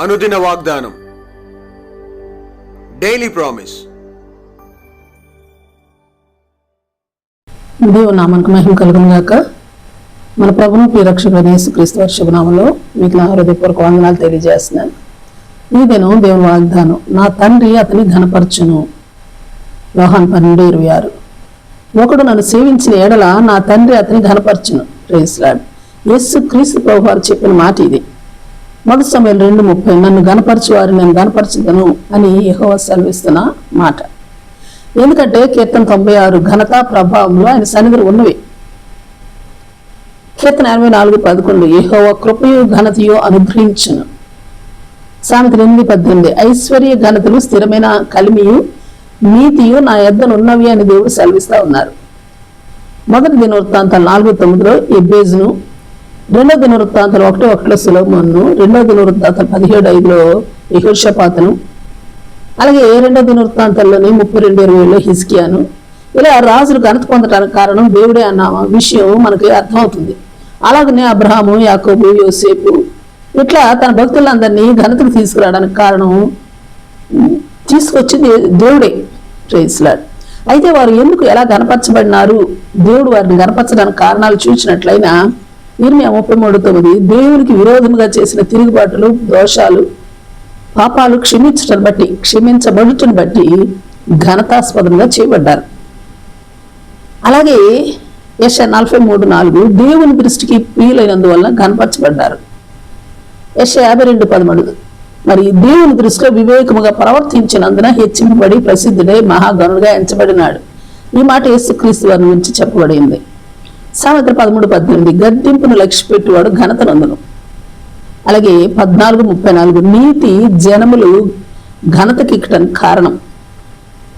అనుదిన వాగ్దానం. Daily promise దేవుని నామానికి మహిమ కలుగును గాక మన ప్రభును ప్రియరక్షకుడు యేసుక్రీస్తు వర్షభనామంలో మీకు నా హృదయపూర్వక వందనాలు తెలియజేస్తున్నాను. ఈ దినం దేవుని వాగ్దానం నా తండ్రి అతని ఘనపరచును. లోహాన్ పన్నెండు ఇరవై ఆరు. ఒకడు నన్ను సేవించిన ఎడల నా తండ్రి అతని ఘనపరచును. ప్రేస్లాడ్ యేసు క్రీస్తు ప్రభు వారు చెప్పిన మాట ఇది. మొదటి సమయం రెండు ముప్పై నన్ను గనపరచువారు నేను గనపరచుదను అని యహోవ సెలవిస్తున్న మాట. ఎందుకంటే కీర్తన తొంభై ఆరు ఘనత ప్రభావంలో ఆయన సన్నిధులు ఉన్నవి. కీర్తన ఎనభై నాలుగు పదకొండు యహోవ కృపయు ఘనతయు అనుగ్రహించును. సామెత ఎనిమిది పద్దెనిమిది ఐశ్వర్య ఘనతలు స్థిరమైన కలిమియు నీతియు నా యొద్దను ఉన్నవి అని దేవుడు సెలవిస్తూ ఉన్నారు. మొదటి దినవృత్తాంతాలు నాలుగు తొమ్మిదిలో ఎబ్బేజ్ను రెండో దినవృత్తాంతాలు ఒకటి ఒకటిలో సులభమును రెండో దినవృత్తాంతాలు పదిహేడు ఐదులో యహోషపాతను. అలాగే రెండో దినవృత్తాంతాల్లోని ముప్పై రెండు ఇరవైలో హిస్కియాను ఇలా రాజులు ఘనత పొందడానికి కారణం దేవుడే అన్న విషయం మనకి అర్థమవుతుంది. అలాగనే అబ్రహాము యాకోబు యోసేపు ఇట్లా తన భక్తులందరినీ ఘనతకు తీసుకురావడానికి కారణం తీసుకొచ్చింది దేవుడే. ప్రేస్లాడ్ అయితే వారు ఎందుకు ఎలా గనపరచబడినారు దేవుడు వారిని గనపరచడానికి కారణాలు చూసినట్లయినా ఇర్మియా ముప్పై మూడు తొమ్మిది దేవునికి విరోధముగా చేసిన తిరుగుబాటులు దోషాలు పాపాలు క్షమించటం బట్టి క్షమించబడుటను బట్టి ఘనతాస్పదంగా చేయబడ్డారు. అలాగే యశ నలభై మూడు నాలుగు దేవుని దృష్టికి ప్రియులైనందువల్ల కనపరచబడ్డారు యశ యాభై రెండు పదమూడు. మరి దేవుని దృష్టిలో వివేకముగా ప్రవర్తించినందున హెచ్చింపబడి ప్రసిద్ధుడై మహాగణుడుగా ఎంచబడినాడు. ఈ మాట యేసుక్రీస్తు వారి నుంచి చెప్పబడింది. సామెత్ర పదమూడు పద్దెనిమిది. గద్దింపును లక్ష్య పెట్టువాడు ఘనత నందును అలాగే పద్నాలుగు ముప్పై నాలుగు. నీతి జనములు ఘనతకి కారణం.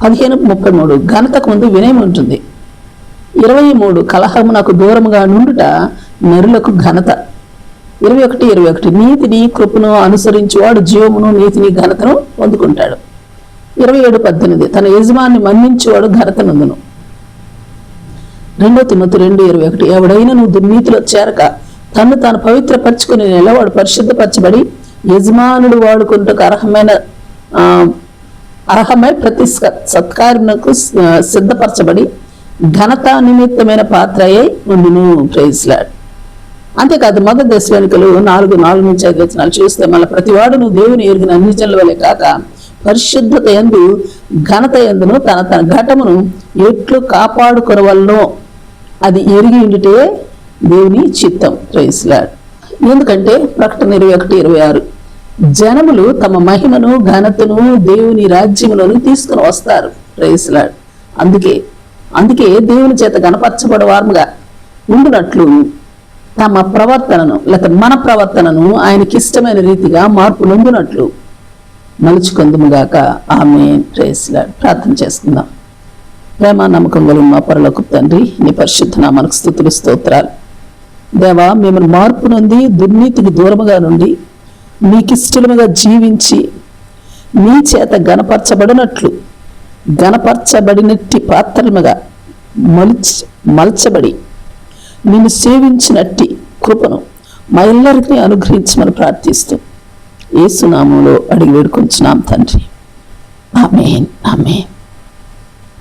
పదిహేను ముప్పై మూడు. ఘనతకు ముందు వినయం ఉంటుంది. ఇరవై మూడు. కలహము నాకు దూరముగా నుండుట నరులకు ఘనత. ఇరవై ఒకటి ఇరవై ఒకటి. నీతిని కృపను అనుసరించేవాడు జీవమును నీతిని ఘనతను పొందుకుంటాడు. ఇరవై ఏడు పద్దెనిమిది. తన యజమాన్ని మన్నించేవాడు ఘనత నందును రెండో తిమ్మతి రెండు ఇరవై ఒకటి. ఎవడైనా నువ్వు దుర్నీతిలో చేరక తన్ను తాను నెలా వాడు పరిశుద్ధపరచబడి యజమానుడు వాడుకుంటకు అర్హమైన అర్హమై ప్రతి స- సత్కార్యమునకు సిద్ధపరచబడి ఘనత నిమిత్తమైన పాత్ర అయి ఉండును ప్రైజ్లాడ్ అంతేకాదు మొదటి దశలోనికలు నాలుగు నాలుగు నుంచి ఐదు వచనాలు చూస్తే మళ్ళీ ప్రతివాడు నువ్వు దేవుని ఎరిగిన అన్ని జనుల వలె కాక పరిశుద్ధత ఎందు ఘనత ఎందును తన తన ఘటమును ఎట్లు కాపాడుకొనవలనో అది ఎరిగి ఉండితే దేవుని చిత్తం. ప్రైస్లాడ్ ఎందుకంటే ప్రకటన ఇరవై ఒకటి ఇరవై ఆరు జనములు తమ మహిమను ఘనతను దేవుని రాజ్యములను తీసుకుని వస్తారు. ప్రైస్లాడ్ అందుకే అందుకే దేవుని చేత గణపరచబడవారుగా ఉండునట్లు తమ ప్రవర్తనను లేక మన ప్రవర్తనను ఆయనకి ఇష్టమైన రీతిగా మార్పు నొందినట్లు. మలుచుకుందుముగాక ఆమె ప్రేస్లాడ్ ప్రార్థన చేసుకుందాం. ప్రేమ నమ్మకం కలిగిన మా పరలోకి తండ్రి నీ పరిశుద్ధ నామానికి స్థుతులు స్తోత్రాలు. దేవా మేము మార్పు నుండి దుర్నీతికి దూరముగా నుండి మీకిష్టముగా జీవించి మీ చేత గనపరచబడినట్లు గనపరచబడినట్టి పాత్రలుగా మలిచ మలచబడి నిన్ను సేవించినట్టి కృపను మా ఇల్లరికి అనుగ్రహించమని ప్రార్థిస్తూ ఏసునామంలో అడిగి వేడుకొంచున్నాం తండ్రి. Amen amen.